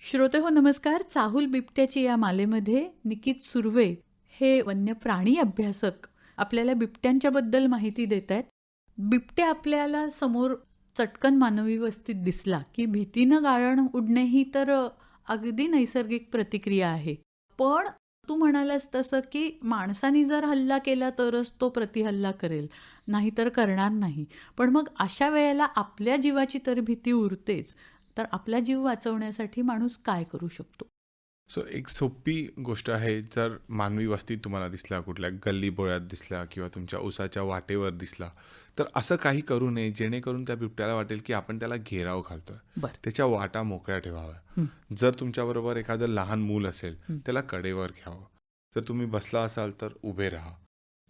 श्रोते हो नमस्कार. चाहुल बिबट्याची या मालेमध्ये निकित सुर्वे हे वन्य प्राणी अभ्यासक आपल्याला बिबट्यांच्या बद्दल माहिती देत आहेत. बिबट्या आपल्याला समोर चटकन मानवी वस्तीत दिसला की भीतीनं गाळण उडणे ही तर अगदी नैसर्गिक प्रतिक्रिया आहे. पण तू म्हणालास तसं की माणसानी जर हल्ला केला तरच तो प्रतिहल्ला करेल. नाहीतर करणार नाही. पण मग अशा वेळेला आपल्या जीवाची तर भीती उरतेच. तर आपला जीव वाचवण्यासाठी माणूस काय करू शकतो? सो एक सोपी गोष्ट आहे जर मानवी वस्तीत तुम्हाला दिसला कुठल्या गल्ली बोळ्यात दिसला किंवा तुमच्या उसाच्या वाटेवर दिसला तर असं काही करू नये जेणेकरून त्या बिबट्याला वाटेल की आपण त्याला घेराव घालतोय. त्याच्या वाटा मोकळ्या ठेवाव्या. जर तुमच्याबरोबर एखादं लहान मूल असेल. त्याला कडेवर घ्यावं. जर तुम्ही बसला असाल तर उभे राहा.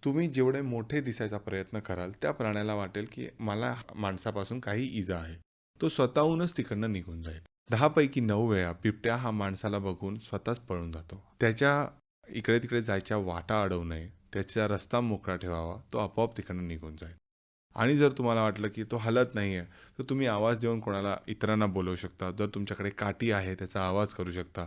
तुम्ही जेवढे मोठे दिसायचा प्रयत्न कराल त्या प्राण्याला वाटेल की मला माणसापासून काही इजा आहे. तो स्वतःहूनच तिकडनं निघून जाईल. दहापैकी नऊ वेळा बिबट्या हा माणसाला बघून स्वतःच पळून जातो. त्याच्या इकडे तिकडे जायच्या वाटा अडवू नये. त्याचा रस्ता मोकळा ठेवावा. तो आपोआप तिकडनं निघून जाईल. आणि जर तुम्हाला वाटलं की तो हलत नाही आहे तर तुम्ही आवाज देऊन कोणाला इतरांना बोलवू शकता. जर तुमच्याकडे काठी आहे त्याचा आवाज करू शकता.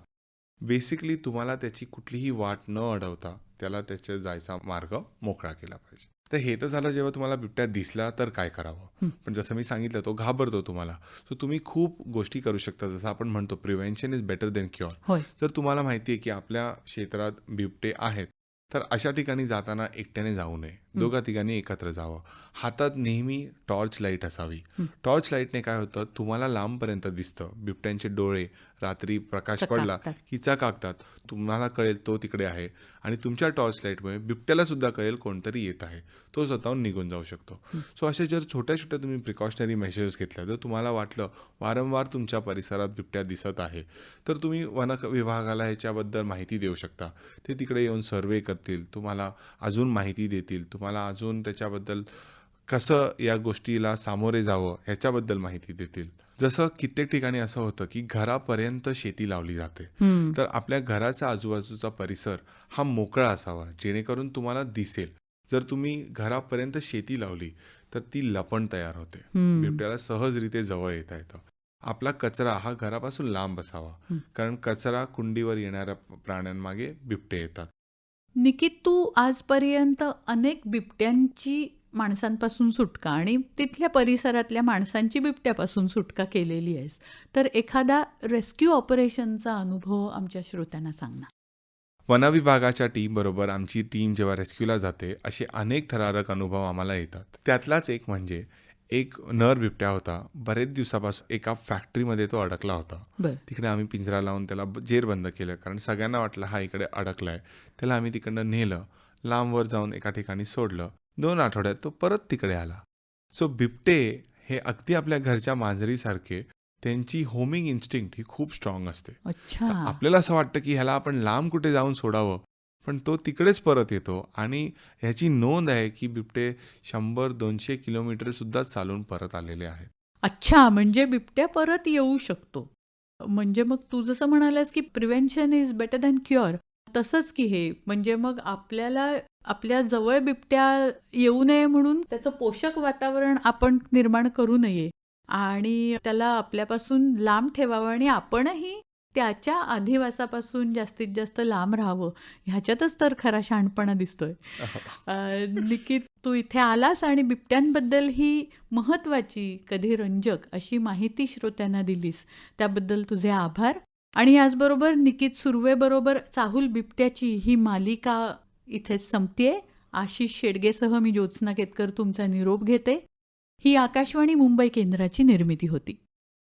बेसिकली तुम्हाला त्याची कुठलीही वाट न अडवता त्याला त्याच्या जायचा मार्ग मोकळा केला पाहिजे. तर हे तर झालं जेव्हा तुम्हाला बिबट्या दिसला तर काय करावं. पण जसं मी सांगितलं तो घाबरतो तुम्हाला. सो तुम्ही खूप गोष्टी करू शकता. जसं आपण म्हणतो prevention is better then cure जर तुम्हाला माहिती आहे की आपल्या क्षेत्रात बिबटे आहेत. तर अशा ठिकाणी जाताना एकट्याने जाऊ नये. दोघा तिघांनी एकत्र जावं. हातात नेहमी टॉर्च लाइट असावी. टॉर्च लाईटने काय होतं? तुम्हाला लांबपर्यंत दिसतं. बिबट्यांचे डोळे रात्री प्रकाश पडला. की चकाकतात. तुम्हाला कळेल तो तिकडे आहे. आणि तुमच्या टॉर्च लाईटमुळे बिबट्याला सुद्धा कळेल कोणतरी येत आहे. तो स्वतःहून निघून जाऊ शकतो. सो असे जर छोट्या छोट्या तुम्ही प्रिकॉशनरी मेजर्स घेतल्या जर तुम्हाला वाटलं वारंवार तुमच्या परिसरात बिबट्या दिसत आहे. तर तुम्ही वन विभागाला ह्याच्याबद्दल माहिती देऊ शकता. ते तिकडे येऊन सर्वे करतील. तुम्हाला अजून माहिती देतील. तुम्हाला अजून त्याच्याबद्दल कसं या गोष्टीला सामोरे जावं ह्याच्याबद्दल माहिती देतील. जसं कित्येक ठिकाणी असं होतं की घरापर्यंत शेती लावली जाते. तर आपल्या घराचा आजूबाजूचा परिसर हा मोकळा असावा जेणेकरून तुम्हाला दिसेल. जर तुम्ही घरापर्यंत शेती लावली तर ती लपण तयार होते. बिबट्याला सहजरिते जवळ येता येतं. आपला कचरा हा घरापासून लांब असावा. कारण कचरा कुंडीवर येणाऱ्या प्राण्यांमागे बिबटे येतात. निकित तू आजपर्यंत अनेक बिबट्यांची माणसांपासून सुटका आणि तिथल्या परिसरातल्या माणसांची बिबट्यापासून सुटका केलेली आहेस. तर एखादा रेस्क्यू ऑपरेशनचा अनुभव आमच्या श्रोत्यांना सांग ना. वनविभागाच्या टीम बरोबर आमची टीम जेव्हा रेस्क्यूला जाते असे अनेक थरारक अनुभव आम्हाला येतात. त्यातलाच एक म्हणजे एक नर बिबट्या होता. बरेच दिवसापासून एका फॅक्टरीमध्ये तो अडकला होता. तिकडे आम्ही पिंजरा लावून त्याला जेरबंद केलं. कारण सगळ्यांना वाटलं हा इकडे अडकलाय. त्याला आम्ही तिकडनं नेलं लांबवर जाऊन एका ठिकाणी सोडलं. दोन आठवड्यात तो परत तिकडे आला. सो बिबटे हे अगदी आपल्या घरच्या मांजरीसारखे त्यांची होमिंग इन्स्टिंक्ट ही खूप स्ट्रॉंग असते. आपल्याला असं वाटतं की ह्याला आपण लांब कुठे जाऊन सोडावं? पण तो तिकडेच परत येतो आणि ह्याची नोंद आहे की बिबटे शंभर दोनशे किलोमीटर सुद्धा चालून परत आलेले आहेत. अच्छा म्हणजे बिबट्या परत येऊ शकतो. म्हणजे मग तू जसं म्हणालास की prevention is better than cure तसंच की हे म्हणजे मग आपल्याला आपल्या जवळ बिबट्या येऊ नये म्हणून त्याचं पोषक वातावरण आपण निर्माण करू नये. आणि त्याला आपल्यापासून लांब ठेवावं आणि आपणही त्याच्या अधिवासापासून जास्तीत जास्त लांब राहावं. ह्याच्यातच तर खरा शहाणपणा दिसतोय. निकित तू इथे आलास आणि बिबट्यांबद्दल ही महत्वाची कधी रंजक अशी माहिती श्रोत्यांना दिलीस. त्याबद्दल तुझे आभार. आणि याचबरोबर निकित सुर्वेबरोबर चाहुल बिबट्याची ही मालिका इथेच संपतेय. आशिष शेडगेसह मी ज्योत्स्ना केतकर तुमचा निरोप घेते. ही आकाशवाणी मुंबई केंद्राची निर्मिती होती.